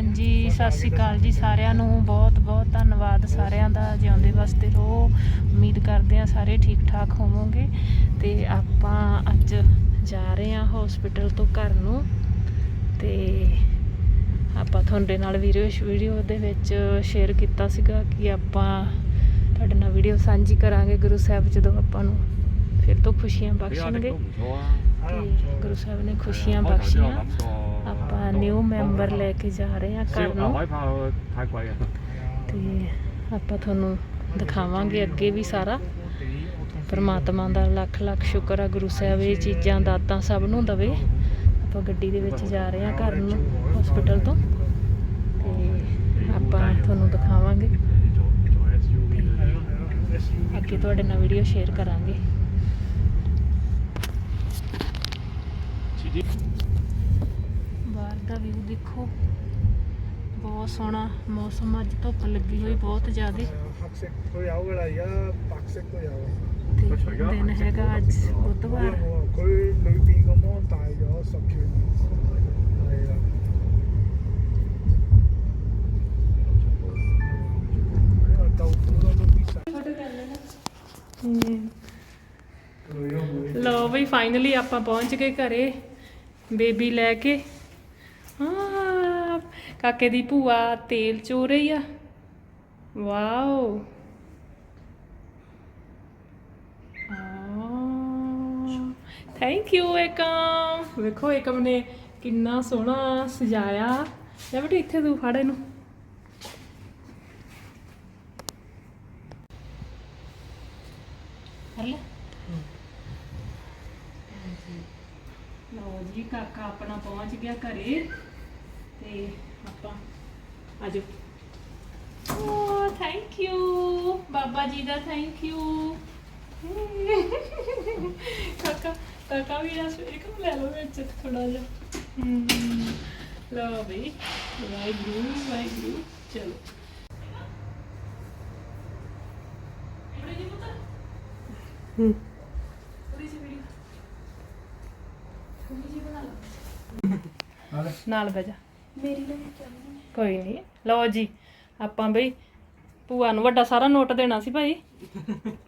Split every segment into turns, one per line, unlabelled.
ਹਾਂਜੀ, ਸਤਿ ਸ਼੍ਰੀ ਅਕਾਲ ਜੀ ਸਾਰਿਆਂ ਨੂੰ। ਬਹੁਤ ਬਹੁਤ ਧੰਨਵਾਦ ਸਾਰਿਆਂ ਦਾ ਜਿਉਂਦੇ ਵਾਸਤੇ ਰਹੋ। ਉਮੀਦ ਕਰਦੇ ਹਾਂ ਸਾਰੇ ਠੀਕ ਠਾਕ ਹੋਵੋਗੇ। ਤੇ ਆਪਾਂ ਅੱਜ ਜਾ ਰਹੇ ਹਾਂ ਹਸਪੀਟਲ ਤੋਂ ਘਰ ਨੂੰ। ਤੇ ਆਪਾਂ ਤੁਹਾਡੇ ਨਾਲ ਵੀਡੀਓ ਵੀਡੀਓ ਦੇ ਵਿੱਚ ਸ਼ੇਅਰ ਕੀਤਾ ਸੀਗਾ ਕਿ ਆਪਾਂ ਤੁਹਾਡੇ ਨਾਲ ਵੀਡੀਓ ਸਾਂਝੀ ਕਰਾਂਗੇ ਗੁਰੂ ਸਾਹਿਬ ਜਦੋਂ ਆਪਾਂ ਨੂੰ। ਫਿਰ ਤੋਂ ਖੁਸ਼ੀਆਂ ਬਖਸ਼ਣਗੇ। ਤੇ ਗੁਰੂ ਸਾਹਿਬ ਨੇ ਖੁਸ਼ੀਆਂ ਬਖਸ਼ੀਆਂ। ਆਪਾਂ ਨਿਊ ਮੈਂਬਰ ਲੈ ਕੇ ਜਾ ਰਹੇ ਹਾਂ ਘਰ ਨੂੰ। ਤੇ ਆਪਾਂ ਤੁਹਾਨੂੰ ਦਿਖਾਵਾਂਗੇ ਅੱਗੇ ਵੀ ਸਾਰਾ। ਪਰਮਾਤਮਾ ਦਾ ਲੱਖ ਲੱਖ ਸ਼ੁਕਰ ਆ ਗੁਰੂ ਸਾਹਿਬ ਇਹ ਚੀਜ਼ਾਂ ਦਾਤਾਂ ਸਭ ਨੂੰ ਦਵੇ। ਆਪਾਂ ਗੱਡੀ ਦੇ ਵਿੱਚ ਜਾ ਰਹੇ ਹਾਂ ਘਰ ਨੂੰ ਹਸਪੀਟਲ ਤੋਂ। ਤੇ ਆਪਾਂ ਤੁਹਾਨੂੰ ਦਿਖਾਵਾਂਗੇ। ਅੱਗੇ ਤੁਹਾਡੇ ਨਾਲ ਵੀਡੀਓ ਸ਼ੇਅਰ ਕਰਾਂਗੇ। ਬਾਹਰ ਦਾ ਵੀ ਦੇਖੋ। ਬਹੁਤ ਸੋਹਣਾ ਮੌਸਮ ਅੱਜ ਧੁੱਪ ਲੱਗੀ ਹੋਈ ਬਹੁਤ ਜ਼ਿਆਦੇ।
학생 거의 아우가라야 학생 거야.
ਤੇ ਦਿਨ ਹੈਗਾ ਅੱਜ ਬੁੱਧਵਾਰ।
ਕੋਈ ਲੋਬੀ ਗਮੋਂ ਤਾਇਓ ਸਕਿਉ ਹਮ,
ਲਓ ਬਈ ਫਾਈਨਲੀ ਆਪਾਂ ਪਹੁੰਚ ਗਏ ਘਰੇ। ਬੇਬੀ ਲੈ ਕੇ। ਹਾਂ ਕਾਕੇ ਦੀ ਭੂਆ ਤੇਲ ਚੋ ਰਹੀ ਆ। ਵਾਓ। Thank you Ekam. ਵੇਖੋ, ਏਕਮ ਨੇ ਕਿੰਨਾ ਸੋਹਣਾ ਸਜਾਇਆ। ਲੈ ਬੇਟੇ, ਇੱਥੇ ਤੂੰ ਫੜ ਇਹਨੂੰ। ਕਰ ਲੈ। ਲਓ ਜੀ ਕਾਕਾ ਆਪਣਾ ਪਹੁੰਚ ਗਿਆ ਘਰੇ ਤੇ ਆਪਾਂ ਆਜੋ ਓ thank you Baba ji the thank you ਕਾਕਾ ਕਾਕਾ ਵੀ ਰਸ ਇੱਕ ਲੈ ਲਓ ਵਿੱਚ ਥੋੜਾ ਜਿਹਾ। ਹਮ, ਲਓ ਬਈ ਵਾਹਿਗੁਰੂ ਵਾਹਿਗੁਰੂ ਚਲੋ। ਇਹਨੇ ਜੀ ਪੁੱਤ ਥੋੜੀ ਜਿਹੀ ਵੀਡੀਓ ਥੋੜੀ ਜਿਹੀ ਬਣਾ ਲਓ ਨਾਲ। ਬਹਿ ਜਾ। ਮੇਰੀ ਲੈ ਕੋਈ ਨਹੀਂ ਲਓ ਜੀ ਆਪਾਂ ਬਈ ਭੂਆ ਨੂੰ ਵੱਡਾ ਸਾਰਾ ਨੋਟ ਦੇਣਾ ਸੀ ਭਾਈ।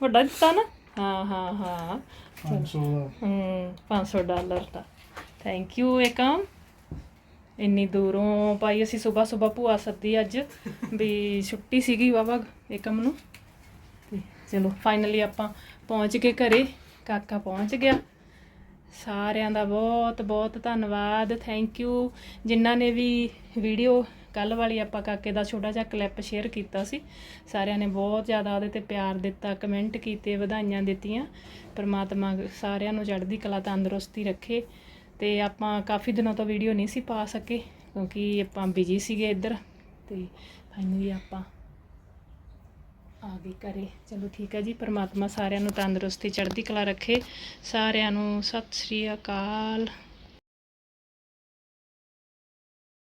ਵੱਡਾ ਦਿੱਤਾ ਨਾ? ਹਾਂ ਹਾਂ ਹਾਂ।
ਪੰਜ ਸੌ ਦਾ।
Hmm 500 dollar the. Thank you Ekam. ਇੰਨੀ ਦੂਰੋਂ ਭਾਈ ਅਸੀਂ ਸਵੇਰ ਸਵੇਰ ਭੂਆ ਸੱਦੀ ਅੱਜ ਵੀ ਛੁੱਟੀ ਸੀਗੀ ਵਾਵਾ ਏਕਮ ਨੂੰ। ਤੇ ਚਲੋ ਫਾਈਨਲੀ ਆਪਾਂ ਪਹੁੰਚ ਕੇ ਘਰੇ। ਕਾਕਾ ਪਹੁੰਚ ਗਿਆ। ਸਾਰਿਆਂ ਦਾ ਬਹੁਤ ਬਹੁਤ ਧੰਨਵਾਦ ਥੈਂਕ ਯੂ ਜਿਨ੍ਹਾਂ ਨੇ ਵੀ ਵੀਡੀਓ ਕੱਲ ਵਾਲੀ ਆਪਾਂ ਕਾਕੇ ਦਾ ਛੋਟਾ ਜਿਹਾ ਕਲਿੱਪ ਸ਼ੇਅਰ ਕੀਤਾ ਸੀ, ਸਾਰਿਆਂ ਨੇ ਬਹੁਤ ਜ਼ਿਆਦਾ ਉਹਦੇ ਤੇ ਪਿਆਰ ਦਿੱਤਾ ਕਮੈਂਟ ਕੀਤੇ, ਵਧਾਈਆਂ ਦਿੱਤੀਆਂ। ਪਰਮਾਤਮਾ ਸਾਰਿਆਂ ਨੂੰ ਚੜ੍ਹਦੀ ਕਲਾ ਤੰਦਰੁਸਤੀ ਰੱਖੇ ਤੇ ਆਪਾਂ ਕਾਫੀ ਦਿਨਾਂ ਤੋਂ ਵੀਡੀਓ ਨਹੀਂ ਸੀ ਪਾ ਸਕੇ ਕਿਉਂਕਿ ਆਪਾਂ ਬਿਜ਼ੀ ਸੀਗੇ ਇੱਧਰ ਤੇ ਫਾਈਨਲੀ ਆਪਾਂ ਆ ਗਈ ਘਰੇ। ਚਲੋ ਠੀਕ ਹੈ ਜੀ, ਪਰਮਾਤਮਾ ਸਾਰਿਆਂ ਨੂੰ ਤੰਦਰੁਸਤੀ, ਚੜ੍ਹਦੀ ਕਲਾ ਰੱਖੇ। ਸਾਰਿਆਂ ਨੂੰ ਸਤਿ ਸ੍ਰੀ ਅਕਾਲ।